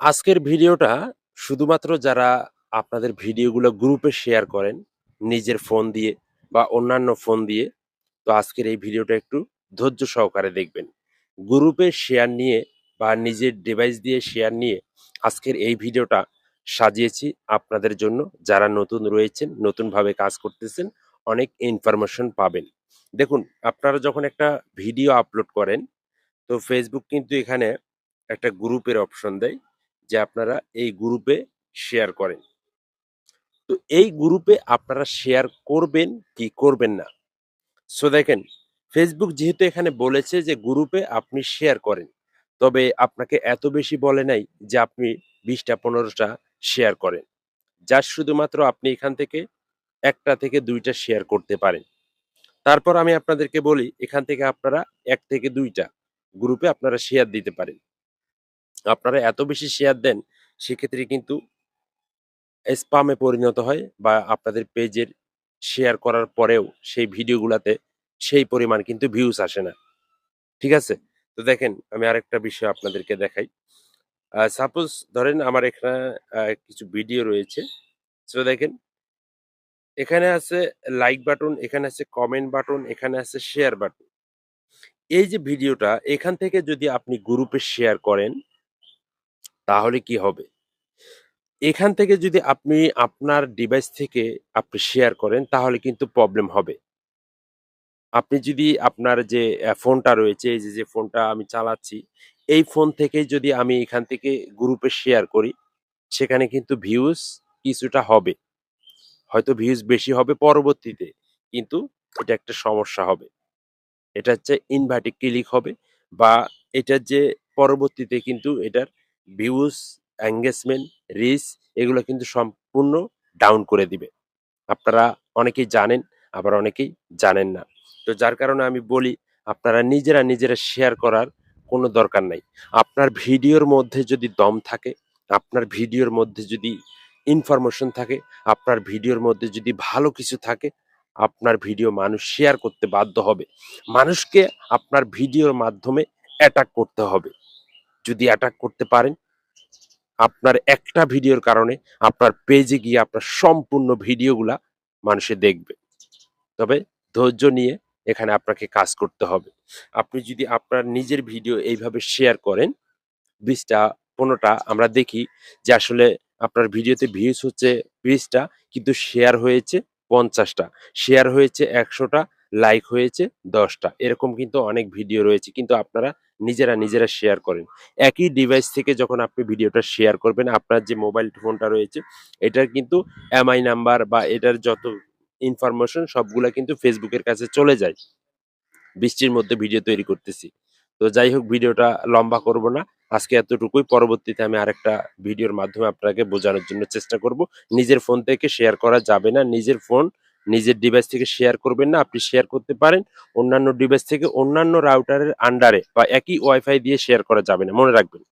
আজকের ভিডিওটা শুধুমাত্র যারা আপনাদের ভিডিওগুলো গ্রুপে শেয়ার করেন, নিজের ফোন দিয়ে বা অন্যান্য ফোন দিয়ে, তো আজকের এই ভিডিওটা একটু ধৈর্য সহকারে দেখবেন। গ্রুপে শেয়ার নিয়ে বা নিজের ডিভাইস দিয়ে শেয়ার নিয়ে আজকের এই ভিডিওটা সাজিয়েছি আপনাদের জন্য। যারা নতুন রয়েছেন, নতুনভাবে কাজ করতেছেন, অনেক ইনফরমেশন পাবেন। দেখুন, আপনারা যখন একটা ভিডিও আপলোড করেন, তো ফেসবুক কিন্তু এখানে একটা গ্রুপের অপশন দেয়। যে আপনারা এই গ্রুপে শেয়ার করেন। তো এই গ্রুপে আপনারা শেয়ার করবেন কি করবেন না? সো দেখেন ফেসবুক যেহেতু এখানে বলেছে যে গ্রুপে আপনি শেয়ার করেন, তবে আপনাকে এত বেশি বলে নাই যে আপনি বিশটা, পনেরোটা শেয়ার করেন। যার শুধুমাত্র আপনি এখান থেকে একটা থেকে দুইটা শেয়ার করতে পারেন। তারপর আমি আপনাদেরকে বলি, এখান থেকে আপনারা এক থেকে দুইটা গ্রুপে আপনারা শেয়ার দিতে পারেন। আপনারা এত বেশি শেয়ার দেন, সেক্ষেত্রে কিন্তু স্পামে পরিণত হয় বা আপনাদের পেজের শেয়ার করার পরেও সেই ভিডিওগুলাতে সেই পরিমাণ কিন্তু ভিউজ আসে না। ঠিক আছে? তো দেখেন, আমি আরেকটা বিষয় আপনাদেরকে দেখাই। সাপোজ ধরেন আমার এখানে কিছু ভিডিও রয়েছে। তো দেখেন, এখানে আছে লাইক বাটন এখানে আছে কমেন্ট বাটন এখানে আছে শেয়ার বাটন এই যে ভিডিওটা এখান থেকে যদি আপনি গ্রুপে শেয়ার করেন তাহলে কি হবে? এখান থেকে যদি আপনি আপনার ডিভাইস থেকে আপনি শেয়ার করেন, তাহলে কিন্তু প্রবলেম হবে। আপনি যদি আপনার যে ফোনটা রয়েছে, এই যে যে ফোনটা আমি চালাচ্ছি, এই ফোন থেকে যদি আমি এখান থেকে গ্রুপে শেয়ার করি, সেখানে কিন্তু ভিউজ কিছুটা হবে। হয়তো ভিউজ বেশি হবে পরবর্তীতে, কিন্তু এটা একটা সমস্যা হবে। এটা হচ্ছে ইনভার্টিক ক্লিক হবে বা এটার যে, পরবর্তীতে কিন্তু এটার ভিউজ এঙ্গেজমেন্ট রিচ এগুলো কিন্তু সম্পূর্ণ ডাউন করে দিবে। আপনারা অনেকেই জানেন, আবার অনেকেই জানেন না। তো যার কারণে আমি বলি, আপনারা নিজেরা নিজেরা শেয়ার করার কোনো দরকার নাই। আপনার ভিডিওর মধ্যে যদি দম থাকে, আপনার ভিডিওর মধ্যে যদি ইনফরমেশন থাকে, আপনার ভিডিওর মধ্যে যদি ভালো কিছু থাকে, আপনার ভিডিও মানুষ শেয়ার করতে বাধ্য হবে। মানুষকে আপনার ভিডিওর মাধ্যমে অ্যাটাক করতে হবে। যদি অ্যাটাক করতে পারেন, আপনার একটা ভিডিওর কারণে আপনার পেজে গিয়ে আপনার সম্পূর্ণ ভিডিওগুলা মানুষে দেখবে। তবে ধৈর্য নিয়ে এখানে আপনাকে কাজ করতে হবে। আপনি যদি আপনার নিজের ভিডিও এইভাবে শেয়ার করেন, বিশটা, পনেরোটা, আমরা দেখি যে আসলে আপনার ভিডিওতে ভিউজ হচ্ছে বিশটা, কিন্তু শেয়ার হয়েছে পঞ্চাশটা শেয়ার হয়েছে একশোটা লাইক হয়েছে দশটা, এরকম কিন্তু অনেক ভিডিও রয়েছে, কিন্তু আপনারা নিজেরা নিজেরা শেয়ার করেন। একই ডিভাইস থেকে যখন আপনি ভিডিওটা শেয়ার করবেন, আপনার যে মোবাইল ফোনটা রয়েছে, এটার কিন্তু এমআই নাম্বার বা এটার যত ইনফরমেশন সবগুলা কিন্তু ফেসবুকের কাছে চলে যায়। বৃষ্টির মধ্যে ভিডিও তৈরি করতেছি। তো যাই হোক, ভিডিওটা লম্বা করব না। আজকে এতটুকুই। পরবর্তীতে আমি আরেকটা ভিডিওর মাধ্যমে আপনাকে বোঝানোর জন্য চেষ্টা করব। নিজের ফোন থেকে শেয়ার করা যাবে না। নিজের ফোন নিজের ডিভাইস থেকে শেয়ার করবেন না, আপনি শেয়ার করতে পারেন। অন্যান্য ডিভাইস থেকে অন্যান্য রাউটারের আন্ডারে বা একই ওয়াইফাই দিয়ে শেয়ার করা যাবে না। মনে রাখবেন।